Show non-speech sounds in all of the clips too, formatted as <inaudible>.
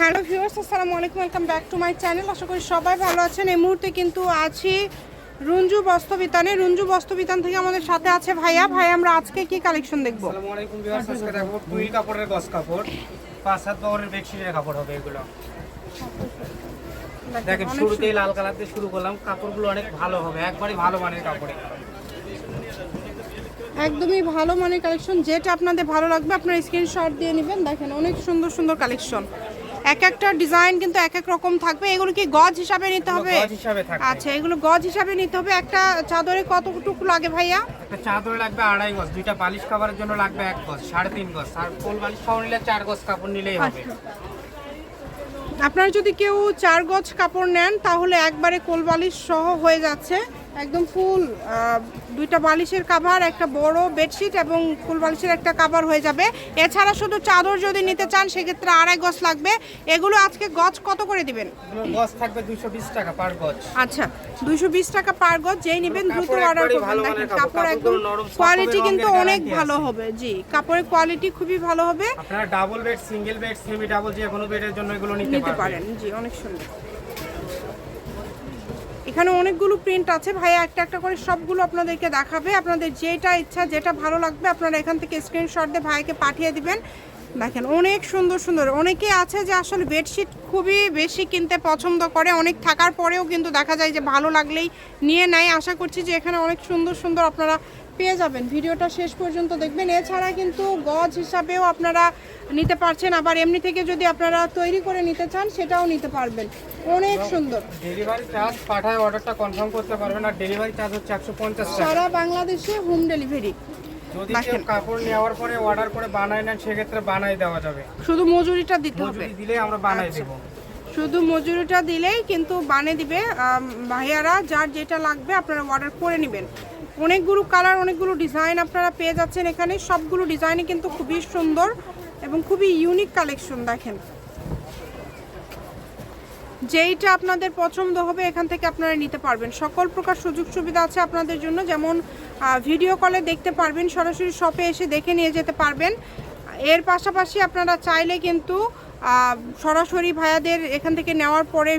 Hello viewers আসসালামু আলাইকুম welcome back to my channel আশা করি সবাই ভালো আছেন। এই মুহূর্তে কিন্তু আছি রঞ্জু বস্ত্রবিতানে। রঞ্জু বস্ত্রবিতান থেকে আমাদের সাথে আছে ভাইয়া। ভাই আমরা আজকে কি কালেকশন দেখব? আসসালামু আলাইকুম ভিউয়ার্স আজকে দেখো টুইল কাপড়ের গস কাপড়। পাঁচ সাত বহরের বেডশিটের কাপড় হবে এগুলো। দেখেন শুরুতেই লাল কালার দিয়ে শুরু করলাম। কাপড়গুলো অনেক ভালো হবে একবারই ভালো মানের কাপড়। একদমই ভালো মানের কালেকশন যেটা আপনাদের ভালো লাগবে আপনারা স্ক্রিনশট দিয়ে নেবেন। দেখেন অনেক সুন্দর সুন্দর কালেকশন এক একটা ডিজাইন কিন্তু এক এক রকম থাকবে। এগুলো কি গজ হিসাবে নিতে হবে। আচ্ছা এগুলো গজ হিসাবে নিতে হবে। একটা চাদরে কতটুকু লাগে ভাইয়া? একটা চাদর লাগবে আড়াই গজ দুইটা বালিশ কাভারের জন্য লাগবে এক গজ সাড়ে তিন গজ। আর ফুল বালিশ খাওয়া নিলে চার গজ কাপড় নিলেই হবে। আপনারা যদি কেউ চার গজ কাপড় নেন তাহলে একবারে কোল বালিশ সহ হয়ে যাচ্ছে। একদম ফুল দুইটা বালিশের কাভার একটা বড় বেডশিট এবং ফুল বালিশের একটা কাভার হয়ে যাবে। এছাড়া শুধু চাদর যদি নিতে চান সেক্ষেত্রে আড়াই গজ লাগবে। এগুলো আজকে গজ কত করে দিবেন? গজ থাকবে বিশ টাকা পার গজ। আচ্ছা দুইশো বিশ টাকা পার গজ যেই নেবেন দ্রুত অর্ডার করবেন। দেখেন কাপড়, একদম কোয়ালিটি কিন্তু অনেক ভালো হবে। জি কাপড়ের কোয়ালিটি খুবই ভালো হবে। আপনারা double bed single bed semi double যে কোনো বেডের জন্য এগুলো নিতে পারেন। জি অনেক সুন্দর। এখানে অনেকগুলো প্রিন্ট আছে। ভাইয়া একটা একটা করে সবগুলো আপনাদেরকে দেখাবে। আপনাদের যেটা ইচ্ছা, যেটা ভালো লাগবে, আপনারা এখান থেকে স্ক্রিনশট দিয়ে ভাইকে পাঠিয়ে দিবেন। দেখেন, অনেক সুন্দর সুন্দর। অনেকে আছে যে আসলে বেডশিট খুবই বেশি কিনতে পছন্দ করে। অনেক থাকার পরেও কিন্তু দেখা যায় যে ভালো লাগলেই নিয়ে নেয়। আশা করছি যে এখানে অনেক সুন্দর সুন্দর আপনারা পেয়ে যাবেন। ভিডিওটা শেষ পর্যন্ত দেখবেন। এছাড়া কিন্তু গজ হিসাবেও আপনারা নিতে পারছেন। আবার এমনি থেকে যদি আপনারা তৈরি করে নিতে চান সেটাও নিতে পারবেন। অনেক সুন্দর। ডেলিভারি চার্জ পাঠায় অর্ডারটা কনফার্ম করতে পারবেন আর ডেলিভারি চার্জ হচ্ছে একশো পঞ্চাশ টাকা। সারা বাংলাদেশে হোম ডেলিভারি যদি কেউ কাপড় নেওয়ার পরে অর্ডার করে বানায় নেন সেক্ষেত্রে বানাই দেওয়া যাবে। শুধু মজুরিটা দিতে হবে। মজুরি দিলে আমরা বানাই আচ্ছা। দেবো। শুধু মজুরিটা দিলেই কিন্তু বানিয়ে দিবে ভাইয়ারা। যার যেটা লাগবে আপনারা অর্ডার করে নেবেন। অনেকগুলো কালার, অনেকগুলো ডিজাইন আপনারা পেয়ে যাচ্ছেন এখানে। সবগুলো ডিজাইনই কিন্তু খুবই সুন্দর এবং খুবই ইউনিক কালেকশন দেখেন। যেইটা আপনাদের পছন্দ হবে, এখান থেকে আপনারা নিতে পারবেন। সকল প্রকার সুযোগ সুবিধা আছে আপনাদের জন্য। যেমন ভিডিও কলে দেখতে পারবেন, সরাসরি শপে এসে দেখে নিয়ে যেতে পারবেন। এর পাশাপাশি আপনারা চাইলে কিন্তু সরাসরি ভাইয়াদের এখান থেকে নেওয়ার পরে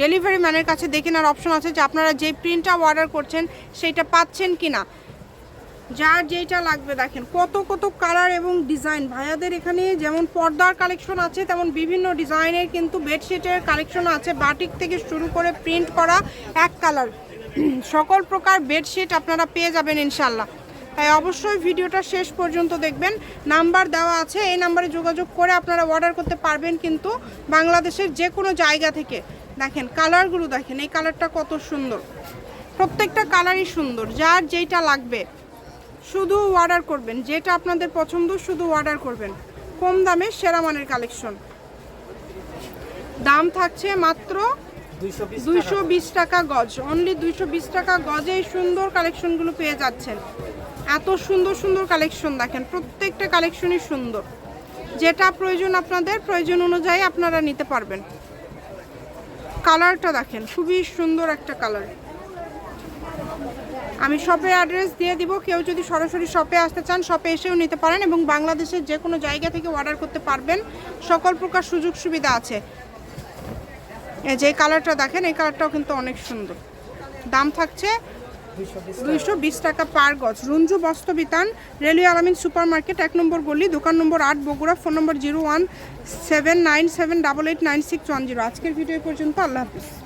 ডেলিভারি ম্যানের কাছে দেখে নেওয়ার অপশন আছে যে আপনারা যে প্রিন্টটা অর্ডার করছেন সেইটা পাচ্ছেন কি না যার যেটা লাগবে দেখেন, কত কত কালার এবং ডিজাইন। ভাইয়াদের এখানে যেমন পর্দার কালেকশন আছে, তেমন বিভিন্ন ডিজাইনের কিন্তু বেডশিটের কালেকশন আছে। বাটিক থেকে শুরু করে প্রিন্ট করা এক কালার। <clears throat> সকল প্রকার বেডশিট আপনারা পেয়ে যাবেন ইনশাল্লাহ তাই অবশ্যই ভিডিওটা শেষ পর্যন্ত দেখবেন। নাম্বার দেওয়া আছে, এই নাম্বারে যোগাযোগ করে আপনারা অর্ডার করতে পারবেন কিন্তু বাংলাদেশের যে কোনো জায়গা থেকে। দেখেন কালারগুলো দেখেন এই কালারটা কত সুন্দর। প্রত্যেকটা কালারই সুন্দর যার যেইটা লাগবে। শুধু অর্ডার করবেন যেটা আপনাদের পছন্দ শুধু অর্ডার করবেন। কম দামে সেরা মানের কালেকশন দাম থাকছে মাত্র দুইশো বিশ দুইশো বিশ টাকা গজ। অনলি দুইশো বিশ টাকা গজে এই সুন্দর কালেকশনগুলো পেয়ে যাচ্ছেন। এত সুন্দর সুন্দর কালেকশন দেখেন প্রত্যেকটা কালেকশনই সুন্দর। যেটা প্রয়োজন আপনাদের প্রয়োজন অনুযায়ী আপনারা নিতে পারবেন। কালারটা দেখেন, খুবই সুন্দর একটা কালার। আমি শপে অ্যাড্রেস দিয়ে দিব, কেউ যদি সরাসরি শপে আসতে চান, শপে এসেও নিতে পারেন এবং বাংলাদেশের যে কোনো জায়গা থেকে অর্ডার করতে পারবেন। সকল প্রকার সুযোগ সুবিধা আছে। যে কালারটা দেখেন, এই কালারটাও কিন্তু অনেক সুন্দর। দাম থাকছে দুইশো বিশ টাকা পার গজ। Ranju Bastrabitan, railway Alamin super market এক নম্বর গলি, দোকান নম্বর আট, Bogura, phone number zero one seven nine seven double eight nine six one zero. আজকের ভিডিও পর্যন্ত, আল্লাহ হাফিজ।